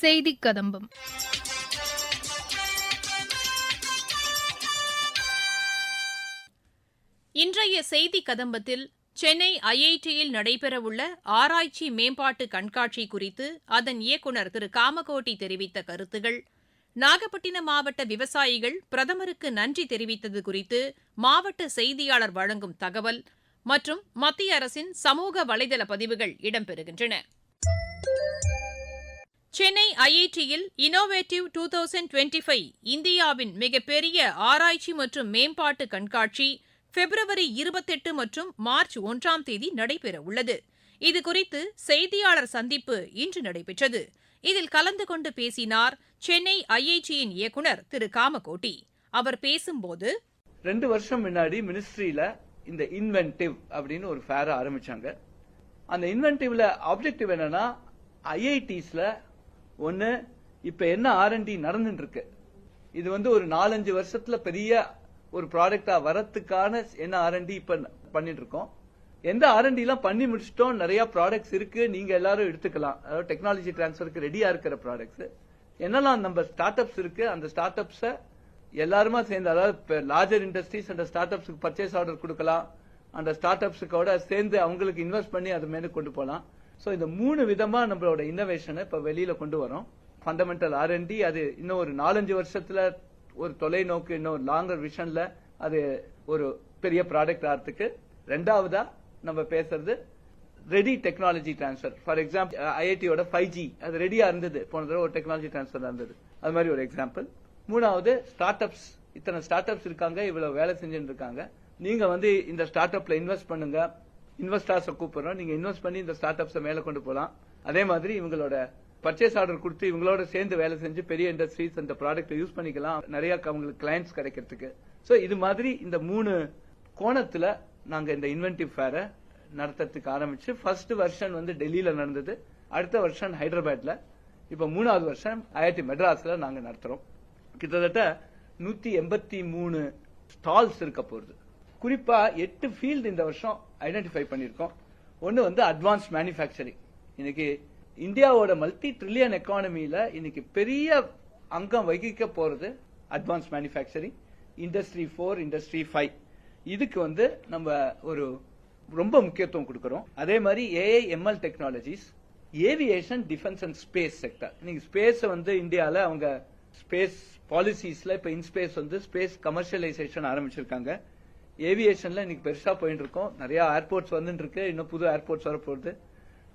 செய்தி கதம்பம். இன்றைய செய்தி கதம்பத்தில் சென்னை ஐஐடியில் நடைபெறவுள்ள ஆராய்ச்சி மேம்பாட்டு கண்காட்சி குறித்து அதன் இயக்குநர் திரு. காமகோட்டி தெரிவித்த கருத்துகள் நாகப்பட்டினம் மாவட்ட விவசாயிகள் பிரதமருக்கு நன்றி தெரிவித்தது குறித்து மாவட்ட செய்தியாளர் வழங்கும் தகவல் மற்றும் மத்திய அரசின் சமூக வலைதள பதிவுகள் இடம்பெறுகின்றன. சென்னை ஐஐடியில் innovative two thousand twenty five இந்தியாவின் மிகப்பெரிய ஆராய்ச்சி மற்றும் மேம்பாட்டு கண்காட்சி பிப்ரவரி இருபத்தெட்டு மற்றும் மார்ச் ஒன்றாம் தேதி நடைபெறவுள்ளது இதுகுறித்து செய்தியாளர் சந்திப்பு இன்று நடைபெற்றது. இதில் கலந்து கொண்டு பேசினார் சென்னை ஐஐடியின் இயக்குநர் திரு காமகோட்டி. அவர் பேசும்போது ரெண்டு வருஷம் முன்னாடி மினிஸ்ட்ரியில இந்த இன்வென்டிவ் அப்படின்னு ஒரு ஃபேர் ஆரம்பிச்சாங்க. அந்த இன்வென்டிவ்ல ஆப்ஜெக்டிவ் என்னன்னா ஐஐடிஸ்ல ஒன்னு இப்ப என்ன ஆர்என்டி நடந்துட்டு இருக்கு இது வந்து ஒரு நாலஞ்சு வருஷத்துல பெரிய ஒரு ப்ராடக்டா வரத்துக்கான என்ன ஆர்என்டி இப்ப பண்ணிட்டு இருக்கோம் எந்த ஆர்என்டி எல்லாம் பண்ணி முடிச்சிட்டோம் நிறைய ப்ராடக்ட்ஸ் இருக்கு நீங்க எல்லாரும் எடுத்துக்கலாம். அதாவது டெக்னாலஜி டிரான்ஸ்ஃபருக்கு ரெடியா இருக்கிற ப்ராடக்ட்ஸ் என்னெல்லாம் நம்ம ஸ்டார்ட் அப்ஸ் இருக்கு அந்த ஸ்டார்ட் அப்ஸை எல்லாருமா சேர்ந்து அதாவது லார்ஜர் இண்டஸ்ட்ரீஸ் அந்த ஸ்டார்ட் அப்ஸுக்கு பர்ச்சேஸ் ஆர்டர் கொடுக்கலாம். அந்த ஸ்டார்ட் அப்ஸுக்கோட சேர்ந்து அவங்களுக்கு இன்வெஸ்ட் பண்ணி அது மேலே கொண்டு போகலாம். ஸோ இந்த மூணு விதமா நம்மளோட இன்னோவேஷனை இப்போ வெளியில கொண்டு வரோம். ஃபண்டமெண்டல் ஆர்என்டி அது இன்னும் ஒரு நாலஞ்சு வருஷத்துல ஒரு தொலைநோக்கு இன்னும் ஒரு லாங்கர் விஷன்ல அது ஒரு பெரிய ப்ராடக்ட் ஆகிறதுக்கு ரெண்டாவதா நம்ம பேசுறது ready technology transfer for example ஐஐடியோட five G அது ரெடியா இருந்தது. போன தடவை ஒரு டெக்னாலஜி டிரான்ஸ்ஃபர் இருந்தது. அது மாதிரி ஒரு எக்ஸாம்பிள் மூணாவது ஸ்டார்ட் அப்ஸ் இத்தனை ஸ்டார்ட் அப்ஸ் இருக்காங்க இவ்வளவு வேலை செஞ்சுட்டு இருக்காங்க. நீங்க வந்து இந்த ஸ்டார்ட் அப்ல இன்வெஸ்ட் பண்ணுங்க. இன்வெஸ்டர்ஸை கூப்பிடுறோம். நீங்க இன்வெஸ்ட் பண்ணி இந்த ஸ்டார்ட் அப்ஸை மேலே கொண்டு போகலாம் அதே மாதிரி இவங்களோட பர்ச்சேஸ் ஆர்டர் கொடுத்து இவங்களோட சேர்ந்து வேலை செஞ்சு பெரிய இண்டஸ்ட்ரீஸ் அந்த ப்ராடக்ட் யூஸ் பண்ணிக்கலாம். நிறைய அவங்களுக்கு கிளைண்ட்ஸ் கிடைக்கிறதுக்கு. ஸோ இது மாதிரி இந்த மூணு கோணத்துல நாங்க இந்த இன்வென்டிவ் ஃபேரை நடத்துறதுக்கு ஆரம்பிச்சு ஃபர்ஸ்ட் வருஷன் வந்து டெல்லியில நடந்தது. அடுத்த வருஷம் ஹைதராபாத்ல. இப்ப மூணாவது வருஷம் ஐஐடி மெட்ராஸ்ல நாங்க நடத்துறோம். கிட்டத்தட்ட நூத்தி எண்பத்தி மூணு ஸ்டால்ஸ் இருக்க போகுது. குறிப்பா எட்டு ஃபீல்டு இந்த வருஷம் ஐடென்டிஃபை பண்ணிருக்கோம் ஒன்னு வந்து அட்வான்ஸ் மேனுஃபேக்சரிங் இன்னைக்கு இந்தியாவோட மல்டி ட்ரில்லியன் எக்கானமியில இன்னைக்கு பெரிய அங்கம் வகிக்க போறது advance manufacturing industry four industry five இதுக்கு வந்து நம்ம ஒரு ரொம்ப முக்கியத்துவம் கொடுக்கறோம். அதே மாதிரி AI ML technologies aviation defence and space sector நீங்க ஸ்பேஸ் வந்து இந்தியாவில் அவங்க ஸ்பேஸ் பாலிசிஸ்ல இப்ப இன்ஸ்பேஸ் வந்து ஸ்பேஸ் கமர்ஷியலைசேஷன் ஆரம்பிச்சிருக்காங்க. ஏவியேஷன்ல இன்னைக்கு பெருசா போயிட்டு இருக்கோம். நிறைய ஏர்போர்ட்ஸ் வந்துட்டு இருக்கு. இன்னும் புது ஏர்போர்ட்ஸ் வரப்போகுது.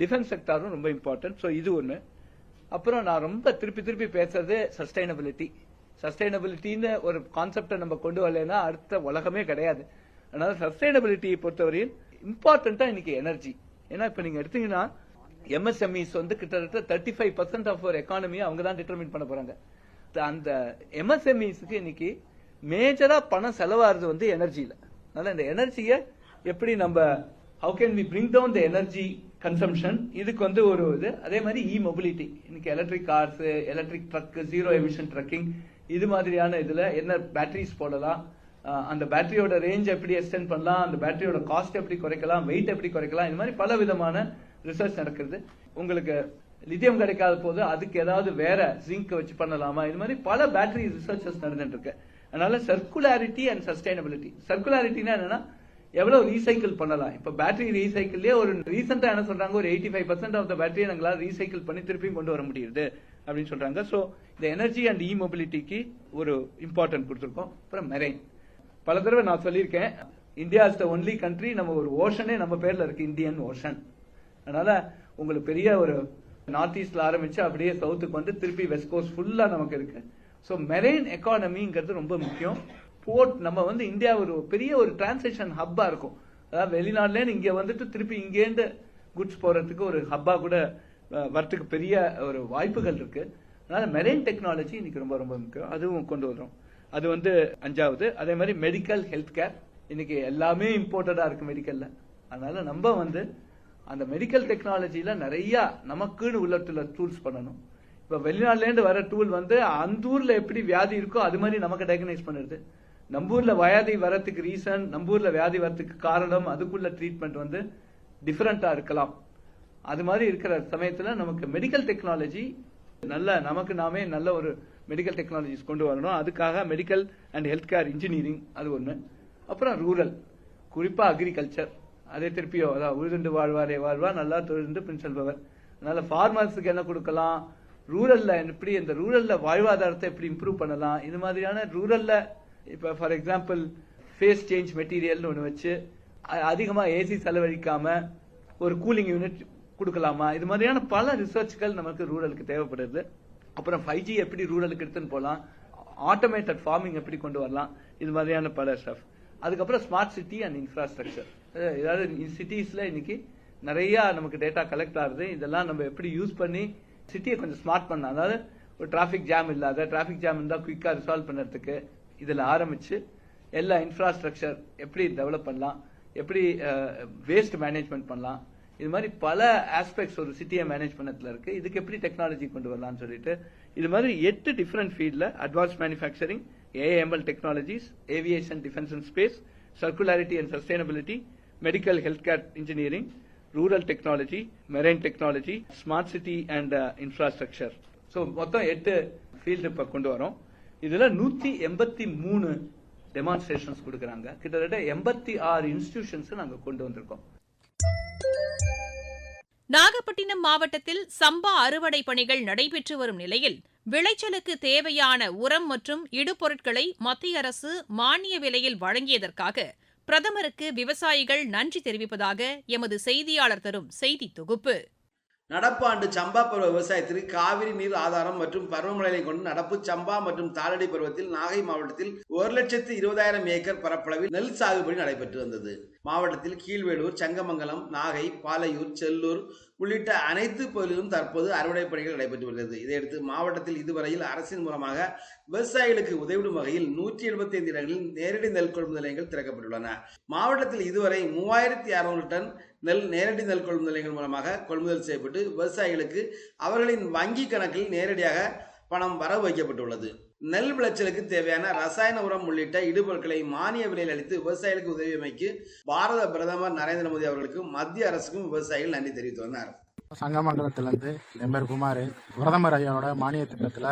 டிஃபென்ஸ் செக்டாரும் ரொம்ப இம்பார்ட்டன்ட் ஸோ இது ஒன்று அப்புறம் நான் ரொம்ப திருப்பி திருப்பி பேசுறது சஸ்டைனபிலிட்டி சஸ்டைனபிலிட்டின்னு ஒரு கான்செப்டை நம்ம கொண்டு வரலன்னா அடுத்த உலகமே கிடையாது. அதனால சஸ்டைனபிலிட்டியை பொறுத்தவரையில் இம்பார்ட்டண்டா இன்னைக்கு எனர்ஜி ஏன்னா இப்ப நீங்க எடுத்தீங்கன்னா எம்எஸ்எம்இஸ் வந்து கிட்டத்தட்ட தேர்ட்டி ஃபைவ் பர்சன்ட் ஆஃப் ஒரு எக்கானமியை அவங்க தான் டிட்டர்மின் பண்ண போறாங்க. அந்த எம்எஸ்எம்இஸ்க்கு இன்னைக்கு மேஜரா பணம் செலவாகிறது வந்து எனர்ஜியில அதனால இந்த எனர்ஜியை எப்படி நம்ம how can we bring down the energy consumption இதுக்கு வந்து ஒரு இது. அதே மாதிரி இ மொபிலிட்டி இன்னைக்கு electric cars electric truck zero emission trucking இது மாதிரியான இதுல என்ன பேட்டரிஸ் போடலாம்? அந்த பேட்டரியோட ரேஞ்ச் எப்படி எக்ஸ்டென்ட் பண்ணலாம்? அந்த பேட்டரியோட காஸ்ட் எப்படி குறைக்கலாம்? வெயிட் எப்படி குறைக்கலாம்? இது மாதிரி பல விதமான ரிசர்ச் நடக்கிறது உங்களுக்கு லித்தியம் கிடைக்காத போது அதுக்கு ஏதாவது வேற ஜிங்க் வச்சு பண்ணலாமா? இது மாதிரி பல பேட்டரி ரிசர்ச்சஸ் நடந்துட்டு இருக்கு. அதனால சர்க்குலாரிட்டி அண்ட் சஸ்டைனபிலிட்டி சர்க்குலாரிட்டினா என்னன்னா எவ்வளவு ரீசைக்கிள் பண்ணலாம். இப்ப பேட்டரி ரீசைக்கிள்லயே ஒரு ரீசெண்டா என்ன சொல்றாங்க? ஒரு eighty five percent of the பேட்டரியை எங்களால் ரீசைக்கிள் பண்ணி திருப்பியும் கொண்டு வர முடியுது அப்படின்னு சொல்றாங்க. சோ இந்த எனர்ஜி அண்ட் இ மொபிலிட்டிக்கு ஒரு இம்பார்ட்டன்ட் கொடுத்துருக்கோம். அப்புறம் மெரைன் பல தடவை நான் சொல்லியிருக்கேன் India is the only country நம்ம ஒரு ஓஷனே நம்ம பேர்ல இருக்கு இந்தியன் ஓஷன் அதனால உங்களுக்கு பெரிய ஒரு நார்த் ஈஸ்ட்ல ஆரம்பிச்சு அப்படியே சவுத்துக்கு வந்து திருப்பி வெஸ்ட் கோஸ்ட் ஃபுல்லா நமக்கு இருக்கு. ஸோ மெரைன் எக்கானமிங்கிறது ரொம்ப முக்கியம். போர்ட் நம்ம வந்து இந்தியா ஒரு பெரிய ஒரு டிரான்சாக்ஷன் ஹப்பாக இருக்கும். அதாவது வெளிநாட்டிலேருந்து இங்கே வந்துட்டு திருப்பி இங்கேருந்து குட்ஸ் போகிறதுக்கு ஒரு ஹப்பாக கூட வரத்துக்கு பெரிய ஒரு வாய்ப்புகள் இருக்கு. அதனால மெரைன் டெக்னாலஜி இன்னைக்கு ரொம்ப ரொம்ப முக்கியம். அதுவும் கொண்டு வரோம் அது வந்து அஞ்சாவது. அதே மாதிரி மெடிக்கல் ஹெல்த் கேர் இன்னைக்கு எல்லாமே இம்போர்ட்டடா இருக்கு மெடிக்கல்ல அதனால நம்ம வந்து அந்த மெடிக்கல் டெக்னாலஜியில நிறைய நமக்குன்னு உள்ள டூல்ஸ் பண்ணணும். இப்ப வெளிநாட்டிலேருந்து வர டூல் வந்து அந்த ஊர்ல எப்படி வியாதி இருக்கோ அது மாதிரி நமக்கு டயக்னைஸ் பண்ணுறது நம்ம ஊர்ல வியாதி வரத்துக்கு ரீசன் நம்ம ஊரில் வியாதி வரத்துக்கு காரணம் அதுக்குள்ள ட்ரீட்மெண்ட் வந்து டிஃபரெண்டா இருக்கலாம். அது மாதிரி இருக்கிற சமயத்துல நமக்கு மெடிக்கல் டெக்னாலஜி நல்ல நமக்கு நாமே நல்ல ஒரு மெடிக்கல் டெக்னாலஜிஸ் கொண்டு வரணும். அதுக்காக medical and health care engineering அது ஒன்று அப்புறம் ரூரல் குறிப்பா அக்ரிகல்ச்சர் அதே திருப்பியோ அதான் உழுதுண்டு வாழ்வாரே வாழ்வா நல்லா தொழுந்து பின் செல்பவர். அதனால ஃபார்மர்ஸுக்கு என்ன கொடுக்கலாம்? ரூரல்ல எப்படி இந்த ரூரல்ல வாழ்வாதாரத்தை எப்படி இம்ப்ரூவ் பண்ணலாம் இது மாதிரியான ரூரல்ல இப்ப ஃபார் எக்ஸாம்பிள் ஃபேஸ் சேஞ்ச் மெட்டீரியல்னு ஒன்று வச்சு அதிகமாக ஏசி செலவழிக்காம ஒரு கூலிங் யூனிட் கொடுக்கலாமா? இது மாதிரியான பல ரிசர்ச்கள் நமக்கு ரூரலுக்கு தேவைப்படுது. அப்புறம் ஃபைவ் ஜி எப்படி ரூரலுக்கு எடுத்துன்னு போகலாம் ஆட்டோமேட்டட் ஃபார்மிங் எப்படி கொண்டு வரலாம்? இது மாதிரியான பல ஸ்டஃப் அதுக்கப்புறம் ஸ்மார்ட் சிட்டி அண்ட் இன்ஃப்ராஸ்ட்ரக்சர் ஏதாவது சிட்டிஸில் இன்னைக்கு நிறையா நமக்கு டேட்டா கலெக்ட் ஆகுது. இதெல்லாம் நம்ம எப்படி யூஸ் பண்ணி சிட்டியை கொஞ்சம் ஸ்மார்ட் பண்ண அதாவது ஒரு டிராஃபிக் ஜாம் இல்லாத டிராஃபிக் ஜாம் இருந்தால் குயிக்காக ரிசால்வ் பண்ணுறதுக்கு இதில் ஆரம்பிச்சு எல்லா இன்ஃப்ராஸ்ட்ரக்சர் எப்படி டெவலப் பண்ணலாம் எப்படி வேஸ்ட் மேனேஜ்மெண்ட் பண்ணலாம் இது மாதிரி பல ஆஸ்பெக்ட்ஸ் ஒரு சிட்டியை மேனேஜ் பண்ணத்தில் இருக்கு. இதுக்கு எப்படி டெக்னாலஜி கொண்டு வரலாம்னு சொல்லிட்டு இது மாதிரி எட்டு டிஃப்ரெண்ட் ஃபீல்டில் advance manufacturing A M L technologies aviation defence and space circularity and sustainability medical health care engineering rural technology marine technology smart city and infrastructure so மொத்தம் எட்டு ஃபீல்டு இப்போ கொண்டு வரோம். இதில் நூத்தி எண்பத்தி மூணு டெமான்ஸ்ட்ரேஷன்ஸ் கொடுக்குறாங்க. கிட்டத்தட்ட எண்பத்தி ஆறு இன்ஸ்டிடியூஷன்ஸ் நாங்கள் கொண்டு வந்திருக்கோம். நாகப்பட்டினம் மாவட்டத்தில் சம்பா அறுவடை பணிகள் நடைபெற்று வரும் நிலையில் விளைச்சலுக்கு தேவையான உரம் மற்றும் இடுபொருட்களை மத்திய அரசு மானிய விலையில் வழங்கியதற்காக பிரதமருக்கு விவசாயிகள் நன்றி தெரிவிப்பதாக எமது செய்தியாளர் தரும் செய்தி தொகுப்பு. நடப்பாண்டு சம்பா பருவ விவசாயத்திற்கு காவிரி நீர் ஆதாரம் மற்றும் பருவமழையை கொண்டு நடப்பு சம்பா மற்றும் தாளடி பருவத்தில் நாகை மாவட்டத்தில் ஒரு லட்சத்து இருபதாயிரம் ஏக்கர் பரப்பளவில் நெல் சாகுபடி நடைபெற்று வந்தது. மாவட்டத்தில் கீழ்வேலூர் சங்கமங்கலம் நாகை பாலையூர் செல்லூர் உள்ளிட்ட அனைத்து பகுதிகளிலும் தற்போது அறுவடை பணிகள் நடைபெற்று வருகிறது. இதையடுத்து மாவட்டத்தில் இதுவரையில் அரசின் மூலமாக விவசாயிகளுக்கு உதவிடும் வகையில் நூற்றி எழுபத்தி ஐந்து இடங்களில் நேரடி நெல் கொள்முதல் நிலையங்கள் திறக்கப்பட்டுள்ளன. மாவட்டத்தில் இதுவரை மூவாயிரத்தி அறுநூறு டன் நெல் நேரடி நெல் கொள்முதல் நிலையங்கள் மூலமாக கொள்முதல் செய்யப்பட்டு விவசாயிகளுக்கு அவர்களின் வங்கி கணக்கில் நேரடியாக பணம் வரவு வைக்கப்பட்டுள்ளது. நெல் விளைச்சலுக்கு தேவையான ரசாயன உரம் உள்ளிட்ட இடுபொருட்களை மானிய விலையில் அளித்து விவசாயிகளுக்கு உதவியமைக்கு பாரத பிரதமர் நரேந்திர மோடி அவர்களுக்கு மத்திய அரசுக்கும் விவசாயிகள் நன்றி தெரிவித்து வந்தார் என் பேர் குமார் பிரதமர் ஐயாவோட மானிய திட்டத்தில்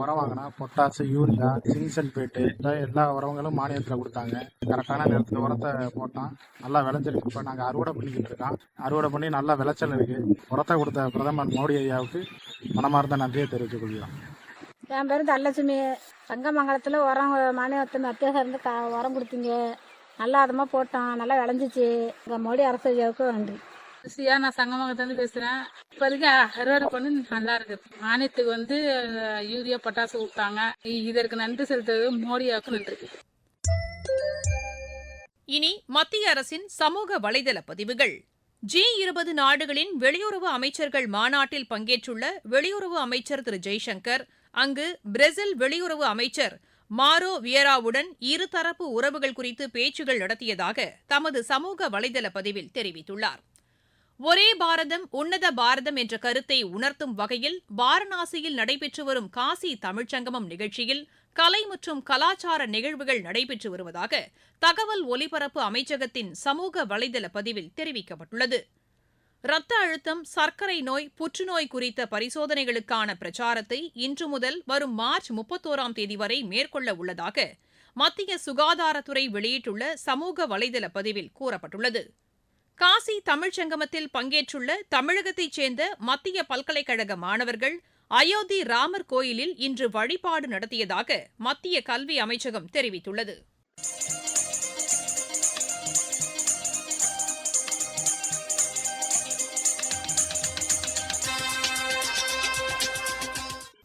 உரம் வாங்கினா பொட்டாசு யூரியா சிங் பேட்டு எல்லா உரங்களும் மானியத்தில் கொடுத்தாங்க. கரெக்டான நேரத்தில் உரத்தை போட்டோம் நல்லா விளைஞ்சிருக்கு. இப்போ நாங்கள் அறுவடை பண்ணிக்கிட்டு இருக்கோம். அறுவடை பண்ணி நல்லா விளைச்சல் இருக்குது உரத்தை கொடுத்த பிரதமர் மோடி ஐயாவுக்கு மனமார்ந்த நன்றியை தெரிவித்துக் கொள்கிறோம். என் பேர் தனலட்சுமி சங்கமங்கலத்தில் உரம் மானியத்தை மத்திய இருந்து க உரம் கொடுத்தீங்க. நல்லா அதமாக போட்டோம். நல்லா விளைஞ்சிச்சு. எங்கள் மோடி அரசு நன்றி. சியா நான் சங்கமங்கத்துலேருந்து பேசுகிறேன் இப்போதைக்கு அறுவடை பண்ணி நல்லா இருக்கு. மானியத்துக்கு வந்து யூரியா பொட்டாசு கொடுத்தாங்க இதற்கு நன்றி செலுத்துவது மோடியாவுக்கு நன்றி. இனி மத்திய அரசின் சமூக வலைதள பதிவுகள். ஜி இருபது நாடுகளின் வெளியுறவு அமைச்சர்கள் மாநாட்டில் பங்கேற்றுள்ள வெளியுறவு அமைச்சர் திரு ஜெய்சங்கர் அங்கு பிரேசில் வெளியுறவு அமைச்சர் மாரோ வியராவுடன் இருதரப்பு உறவுகள் குறித்து பேச்சுகள் நடத்தியதாக தமது சமூக வலைதள பதிவில் தெரிவித்துள்ளார். ஒரே பாரதம் உன்னத பாரதம் என்ற கருத்தை உணர்த்தும் வகையில் வாரணாசியில் நடைபெற்று வரும் காசி தமிழ்ச்சங்கமம் நிகழ்ச்சியில் கலை மற்றும் கலாச்சார நிகழ்வுகள் நடைபெற்று வருவதாக தகவல் ஒலிபரப்பு அமைச்சகத்தின் சமூக வலைதள பதிவில் தெரிவிக்கப்பட்டுள்ளது. இரத்த அழுத்தம் சர்க்கரை நோய் புற்றுநோய் குறித்த பரிசோதனைகளுக்கான பிரச்சாரத்தை இன்று முதல் வரும் மார்ச் முப்பத்தோராம் தேதி வரை மேற்கொள்ள உள்ளதாக மத்திய சுகாதாரத்துறை வெளியிட்டுள்ள சமூக வலைதள பதிவில் கூறப்பட்டுள்ளது. காசி தமிழ்ச்சங்கமத்தில் பங்கேற்றுள்ள தமிழகத்தைச் சேர்ந்த மத்திய பல்கலைக்கழக மாணவர்கள் அயோத்தி ராமர் கோயிலில் இன்று வழிபாடு நடத்தியதாக மத்திய கல்வி அமைச்சகம் தெரிவித்துள்ளது.